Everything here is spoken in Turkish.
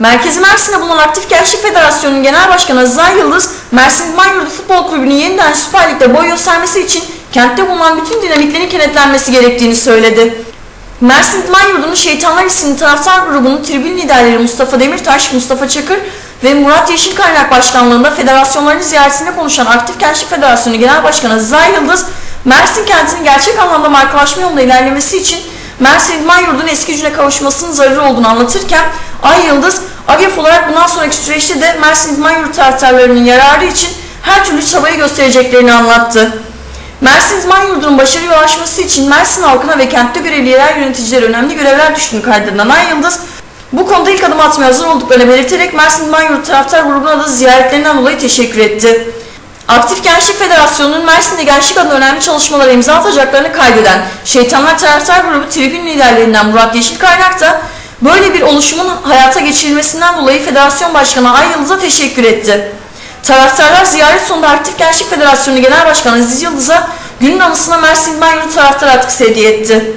Merkezi Mersin'de bulunan Aktif Gençlik Federasyonu'nun Genel Başkanı Aziz Yıldız, Mersin İdman Futbol Kulübü'nün yeniden Süper Lig'de boy göstermesi için kentte bulunan bütün dinamiklerin kenetlenmesi gerektiğini söyledi. Mersin İdman Şeytanlar isimli taraftar grubunun tribün liderleri Mustafa Demirtaş, Mustafa Çakır ve Murat Yeşilkaynak başkanlığında federasyonların ziyaretinde konuşan Aktif Gençlik Federasyonu Genel Başkanı Aziz Yıldız, Mersin kentinin gerçek anlamda markalaşma yolunda ilerlemesi için Mersin İdman Yurdu'nun eski gücüne kavuşmasının zararı olduğunu anlatırken Ay Yıldız, AGEF olarak bundan sonraki süreçte de Mersin İdman Yurdu taraftarlarının yararı için her türlü çabayı göstereceklerini anlattı. Mersin İdman Yurdu'nun başarıya ulaşması için Mersin halkına ve kentte görevli yerel yöneticilere önemli görevler düştüğünü kaydeden Ay Yıldız, bu konuda ilk adım atmaya hazır olduklarını belirterek Mersin İdman Yurdu taraftar grubuna da ziyaretlerinden dolayı teşekkür etti. Aktif Gençlik Federasyonu'nun Mersin'de gençlik adına önemli çalışmalara imza atacaklarını kaydeden Şeytanlar Taraftar Grubu tribün liderlerinden Murat Yeşilkaynak da böyle bir oluşumun hayata geçirilmesinden dolayı Federasyon Başkanı Ay Yıldız'a teşekkür etti. Taraftarlar ziyaret sonunda Aktif Gençlik Federasyonu Genel Başkanı Aziz Yıldız'a günün anısına Mersin İdman Yurdu taraftar atkısı hediye etti.